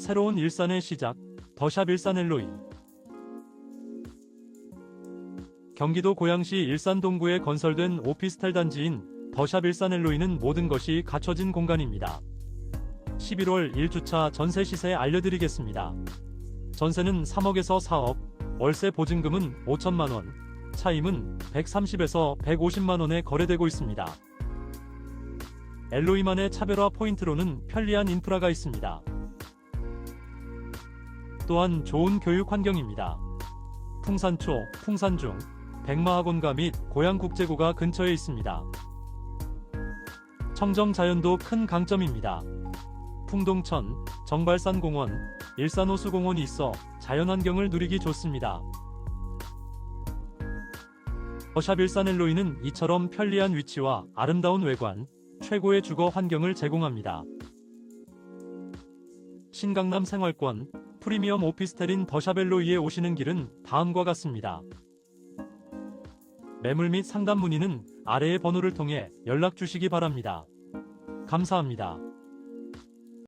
새로운 일산의 시작, 더샵 일산 엘로이. 경기도 고양시 일산 동구에 건설된 오피스텔 단지인 더샵 일산 엘로이는 모든 것이 갖춰진 공간입니다. 11월 1주차 전세 시세 알려드리겠습니다. 전세는 3억에서 4억, 월세 보증금은 5천만 원, 차임은 130에서 150만 원에 거래되고 있습니다. 엘로이만의 차별화 포인트로는 편리한 인프라가 있습니다. 또한 좋은 교육 환경입니다. 풍산초, 풍산중, 백마학원가 및 고양국제고가 근처에 있습니다. 청정 자연도 큰 강점입니다. 풍동천, 정발산공원, 일산호수공원이 있어 자연환경을 누리기 좋습니다. 더샵 일산엘로이는 이처럼 편리한 위치와 아름다운 외관, 최고의 주거 환경을 제공합니다. 신강남 생활권, 프리미엄 오피스텔인 더샵엘로이에 오시는 길은 다음과 같습니다. 매물 및 상담 문의는 아래의 번호를 통해 연락 주시기 바랍니다. 감사합니다.